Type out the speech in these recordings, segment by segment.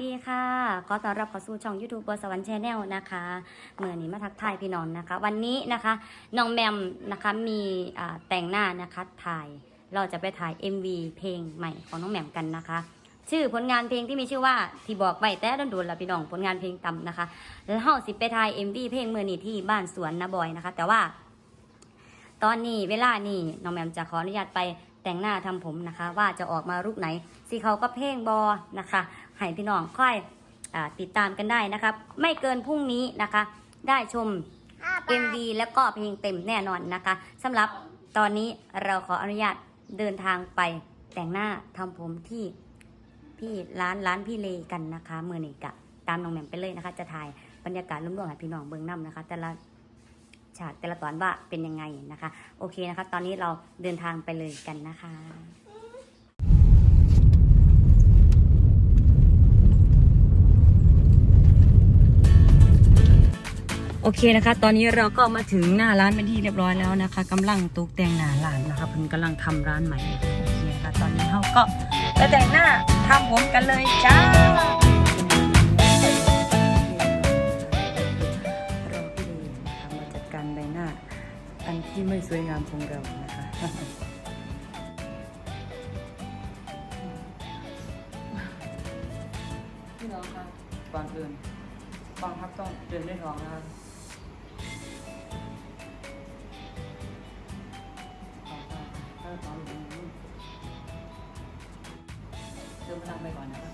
ดีค่ะ ขอต้อนรับเข้าสู่ช่อง YouTube บสวรรค์แชนแนลนะคะเมื่อนี้มาทักทายพี่น้องนะคะ วันนี้นะคะน้องแมมนะคะมีแต่งหน้านะคะถ่าย เราจะไปถ่าย MV เพลงใหม่ของน้องแหม่มกันนะคะ ชื่อผลงานเพลงที่มีชื่อว่าที่บอกไว้แต่ดันดนละพี่น้องผลงานเพลงต่ำนะคะ แล้วเฮาสิไปถ่าย MV เพลงเมื่อนี้ที่บ้านสวนนาบอยนะคะ แต่ว่า ตอนนี้เวลานี่น้องแหมมจะขออนุญาตไปแต่งหน้าทำผมนะคะ ว่าจะออกมารูปไหนสีเขาก็เพลงบอนะคะ ให้พี่น้องค่อยอาติดตามกันได้นะครับ ไม่เกินพรุ่งนี้นะคะ ได้ชม MV แล้วก็เพลงเต็มแน่นอนนะคะสำหรับตอนนี้เราขออนุญาตเดินทางไปแต่งหน้าทำผมที่ที่ร้านร้านพี่เลกันนะคะเมื่อนี้กะตามน้องแหม่มไปเลยนะคะ จะถ่ายบรรยากาศร่วมๆให้พี่น้องเบิ้งน้ำนะคะ แต่ละฉากแต่ละตอนว่าเป็นยังไงนะคะ โอเคนะคะ ตอนนี้เราเดินทางไปเลยกันนะคะ โอเคนะคะ ตอนนี้เราก็มาถึงหน้าร้านเป็นที่เรียบร้อยแล้วนะคะกำลังตกแต่งหน้าร้านนะคะเพิ่งกำลังทำร้านใหม่โอเคนะคะตอนนี้เราก็ไปแต่งหน้าทำผมกันเลยจ้ารอพี่เลนะคะมาจัดการใบหน้าอันที่ไม่สวยงามของเรานะคะ พี่น้องครับก่อนอื่นกองทัพต้องเดินด้วยท้องนะครับ เติมพลังไปก่อนนะ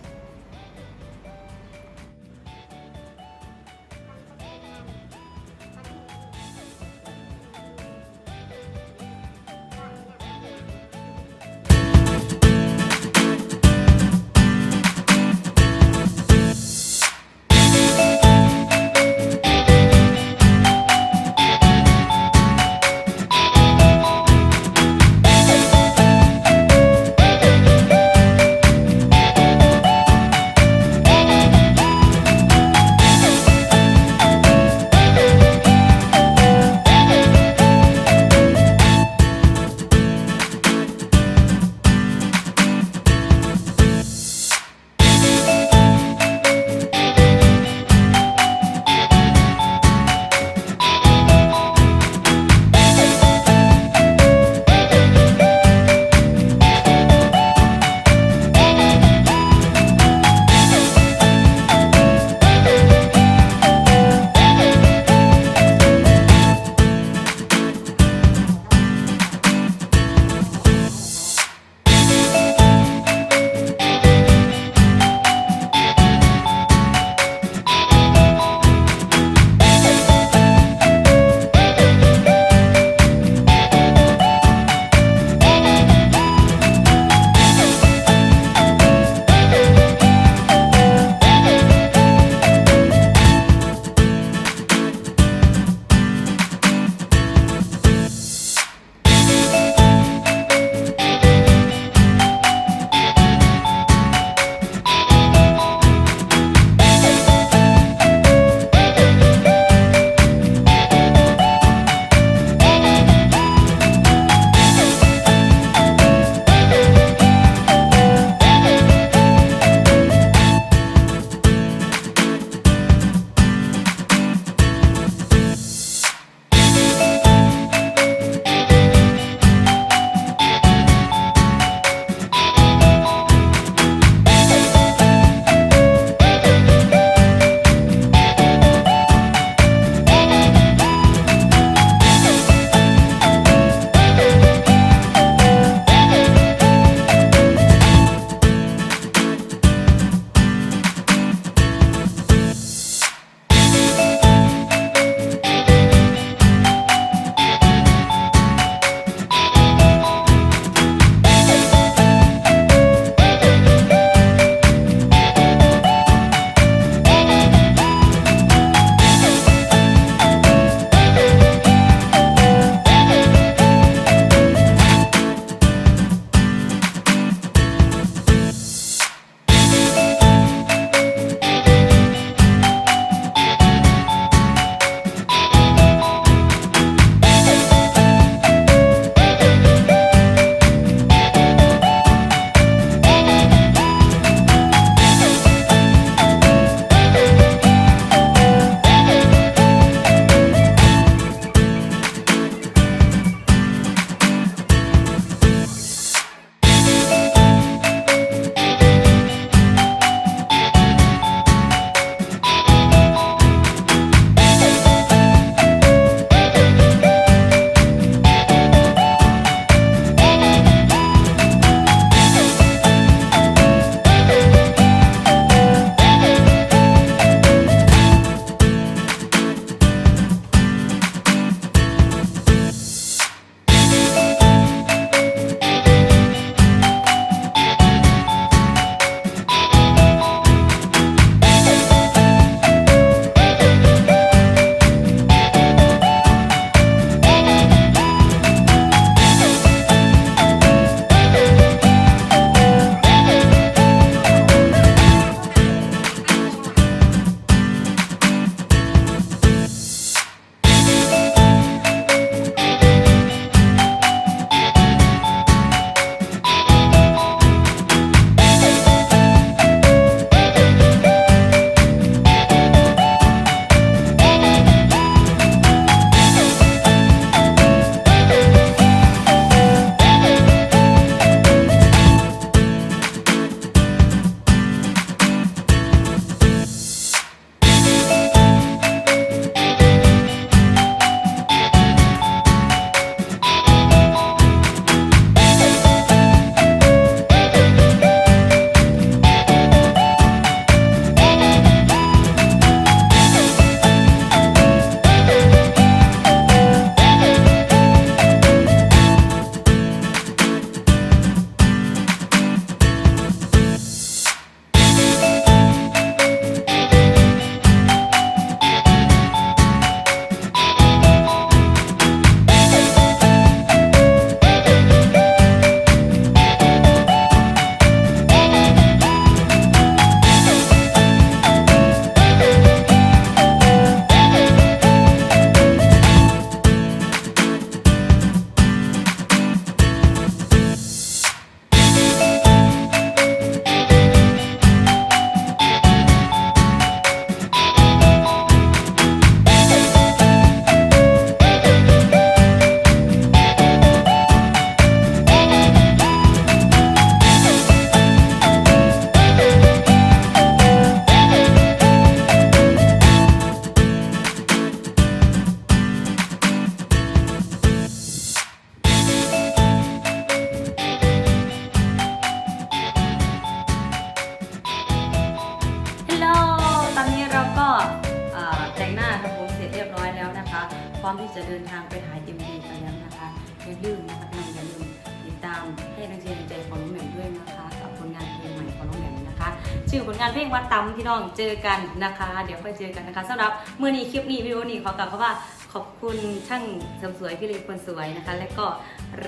ร้อมที่จะเดินทางไปถ่ายเอ็มวีกันแล้วนะคะอย่าลืมนะคะองอย่าลืมติดตามให้กำลังใจของน้องแหม่มด้วยนะคะ กับผลงานเพลงใหม่ของน้องแหม่มนะคะ ชื่อผลงานเพลงวัดตำพี่น้องเจอกันนะคะ เดี๋ยวค่อยเจอกันนะคะสำหรับเมื่อนี้คลิปนี้วิดีโอนี้ขอกล่าวคำว่าขอบคุณช่างเสริมสวยพี่เล็กคนสวยนะคะ และก็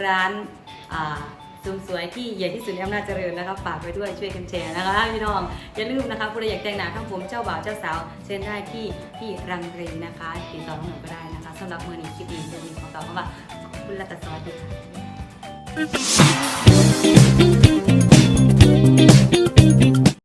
ร้านอ่าสมสวยที่ใหญ่ที่สุดในอำนาจเจริญนะคะฝากไว้ด้วยช่วยกันแชร์นะคะพี่น้องอย่าลืมนะคะผู้ใดอยากแต่งหน้าทั้งผมเจ้าบ่าวเจ้าสาวเชิญได้ที่ที่รังเรนนะคะติดต่อน้องหนูก็ได้นะ สำหรับมือนี้คลิปนี้จะมีของต่อกล่าว่าขอบคุณและตัดสวัสดีค่ะ